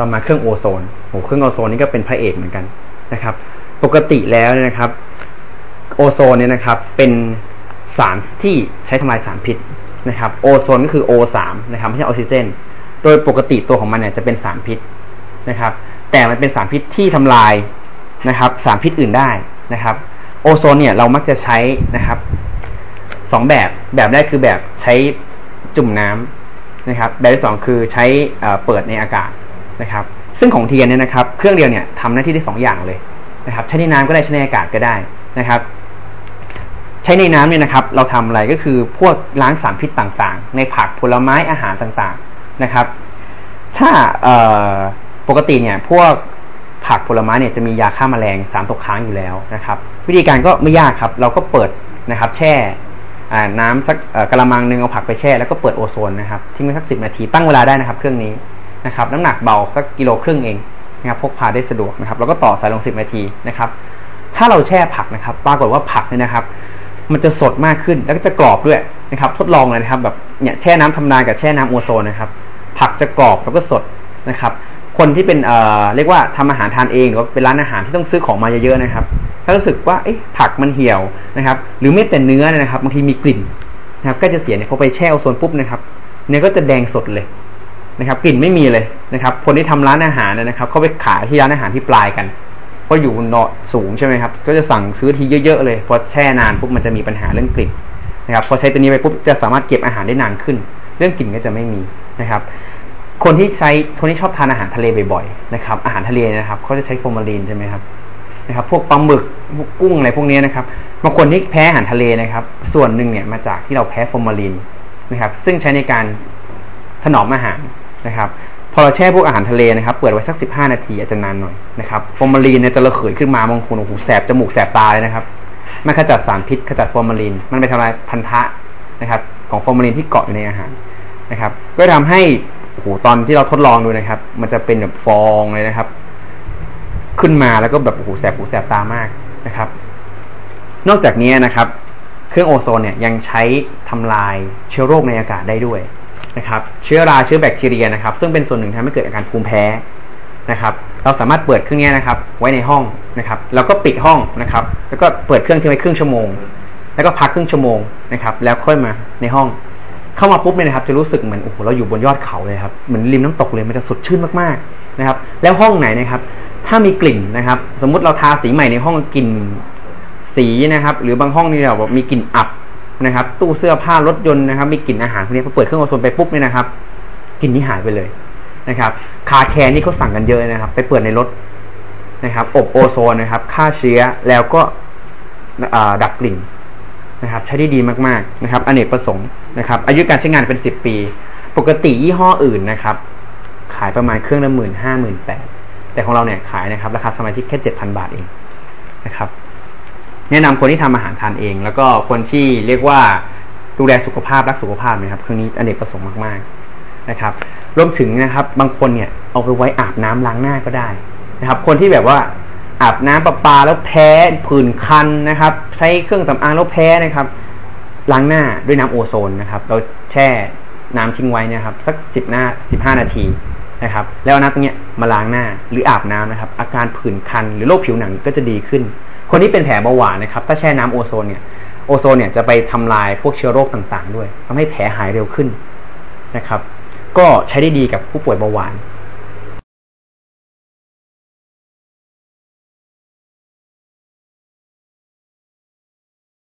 ต่อมาเครื่องโอโซนโอ้เครื่องโอโซนนี่ก็เป็นพระเอกเหมือนกันนะครับ ปกติแล้วเนี่ยนะครับ โอโซนเนี่ยนะครับ เป็นสารที่ใช้ทำลายสารพิษนะครับ โอโซนก็คือ O3 นะครับไม่ใช่ออกซิเจน โดยปกติตัวของมันเนี่ยจะเป็นสารพิษนะครับ แต่มันเป็นสารพิษที่ทำลายนะครับ สารพิษอื่นได้นะครับ โอโซนเนี่ยเรามักจะใช้นะครับสองแบบแบบแรกคือแบบใช้จุ่มน้ำนะครับ แบบที่สองคือใช้เปิดในอากาศ นะครับ ซึ่งของเทียนเนี่ยนะครับ เครื่องเดียวเนี่ยทำหน้าที่ได้สองอย่างเลยนะครับ ใช้ในน้ำก็ได้ใช้ในอากาศก็ได้นะครับ ใช้ในน้ำเนี่ยนะครับ เราทำอะไรก็คือพวกล้างสารพิษต่างๆ ในผักผลไม้อาหารต่างๆนะครับ ถ้าปกติเนี่ยพวกผักผลไม้เนี่ยจะมียาฆ่ามาแมลงสารตกค้างอยู่แล้วนะครับ วิธีการก็ไม่ยากครับ เราก็เปิดนะครับแช่น้ำสักกระมังหนึ่งเอาผักไปแช่แล้วก็เปิดโอโซนนะครับทิ้งไว้สักสินาทีตั้งเวลาได้นะครับ เครื่องนี้ นะครับน้ำหนักเบาสักกิโลครึ่งเองนะครับพกพาได้สะดวกนะครับแล้วก็ต่อสายลงสิบนาทีนะครับถ้าเราแช่ผักนะครับ ปรากฏว่าผักเนี่ยนะครับ มันจะสดมากขึ้นแล้วก็จะกรอบด้วยนะครับทดลองเลยนะครับแบบเนี่ยแช่น้ำทำนากับแช่น้ำโอโซนนะครับ ผักจะกรอบแล้วก็สดนะครับคนที่เป็นเอ่อเรียกว่าทำอาหารทานเองหรือเป็นร้านอาหารที่ต้องซื้อของมาเยอะๆนะครับ ถ้ารู้สึกว่าเอ๊ะผักมันเหี่ยวนะครับ หรือไม่แต่เนื้อนะครับบางทีมีกลิ่นนะครับก็จะเสียเนี่ยพอไปแช่อโซนปุ๊บนะครับเนื้อก็จะแดงสดเลย นะครับ กลิ่นไม่มีเลยนะครับ คนที่ทำร้านอาหารนะครับเขาไปขายที่ร้านอาหารที่ปลายกันเพราะอยู่เนาะสูงใช่ไหมครับก็จะสั่งซื้อทีเยอะๆเลยพอแช่นานปุ๊บมันจะมีปัญหาเรื่องกลิ่นนะครับพอใช้ตัวนี้ไปปุ๊บจะสามารถเก็บอาหารได้นานขึ้น เรื่องกลิ่นก็จะไม่มีนะครับ คนที่ใช้คนที่ชอบทานอาหารทะเลบ่อยๆนะครับ อาหารทะเลนะครับเขาจะใช้ฟอร์มาลีนใช่ไหมครับนะครับ พวกปลาหมึกพวกกุ้งอะไรพวกนี้นะครับบางคนที่แพ้อาหารทะเลนะครับ ส่วนหนึ่งเนี่ยมาจากที่เราแพ้ฟอร์มาลีนนะครับ ซึ่งใช้ในการถนอมอาหาร นะครับพอเราแช่พวกอาหารทะเลนะครับเปิดไว้สัก 15 นาทีอาจจะนานหน่อยนะครับฟอร์มาลีนเนี่ยจะระเขิดขึ้นมาบางคนโอ้โหแสบจมูกแสบตาเลยนะครับมันขจัดสารพิษขจัดฟอร์มาลีน มันไปทำลายพันธะนะครับของฟอร์มาลีนที่เกาะอยู่ในอาหารนะครับก็ทำให้โหตอนที่เราทดลองดูนะครับ มันจะเป็นแบบฟองเลยนะครับ ขึ้นมาแล้วก็แบบโอ้โหแสบหูแสบตามากนะครับ นอกจากนี้นะครับ เครื่องโอโซนเนี่ยยังใช้ทำลายเชื้อโรคในอากาศได้ด้วย นะครับเชื้อราเชื้อแบคทีเรียนะครับ ซึ่งเป็นส่วนหนึ่งทำให้เกิดอาการภูมิแพ้นะครับ เราสามารถเปิดเครื่องนี้นะครับ ไว้ในห้องนะครับ แล้วก็ปิดห้องนะครับ แล้วก็เปิดเครื่องทิ้งไว้ครึ่งชั่วโมง แล้วก็พักครึ่งชั่วโมงนะครับ แล้วค่อยมาในห้อง เข้ามาปุ๊บเนี่ยนะครับ จะรู้สึกเหมือนโอ้โหเราอยู่บนยอดเขาเลยครับ เหมือนริมน้ำตกเลย มันจะสดชื่นมากๆนะครับ แล้วห้องไหนนะครับ ถ้ามีกลิ่นนะครับ สมมุติเราทาสีใหม่ในห้องกลิ่นสีนะครับ หรือบางห้องนี่เราแบบมีกลิ่นอับ นะครับ ตู้เสื้อผ้ารถยนต์นะครับ มีกลิ่นอาหารพวกนี้พอเปิดเครื่องโอโซนไปปุ๊บเนี่ยนะครับกลิ่นนี้หายไปเลยนะครับคาแคร์นี่เขาสั่งกันเยอะนะครับ ไปเปิดในรถนะครับ อบโอโซนนะครับฆ่าเชื้อแล้วก็ดับกลิ่นนะครับ ใช้ได้ดีมากๆนะครับอเนกประสงค์นะครับ อายุการใช้งานเป็นสิบปี ปกติยี่ห้ออื่นนะครับ ขายประมาณเครื่องละหมื่นห้าหมื่นแปดแต่ของเราเนี่ยขายนะครับ ราคาสมาชิกแค่เจ็ดพันบาทเองนะครับ แนะนำคนที่ทำอาหารทานเอง แล้วก็คนที่เรียกว่าดูแลสุขภาพรักสุขภาพนะครับเครื่องนี้อเนกประสงค์มากๆนะครับ รวมถึงนะครับบางคนเนี่ยเอาไปไว้อาบน้ำล้างหน้าก็ได้นะครับ คนที่แบบว่าอาบน้ำประปาแล้วแพ้ผื่นคันนะครับ ใช้เครื่องสำอางแล้วแพ้นะครับ ล้างหน้าด้วยน้ำโอโซนนะครับ เราแช่น้ำทิ้งไว้นะครับ สักสิบหน้าสิบห้านาทีนะครับ แล้วน้ำตรงนี้ยมาล้างหน้าหรืออาบน้ำนะครับ อาการผื่นคันหรือโรคผิวหนังก็จะดีขึ้น คนที่เป็นแผลเบาหวานนะครับ ถ้าแช่น้ำโอโซนเนี่ย โอโซนเนี่ยจะไปทำลายพวกเชื้อโรคต่างๆ ด้วยทำให้แผลหายเร็วขึ้นนะครับ ก็ใช้ได้ดีกับผู้ป่วยเบาหวาน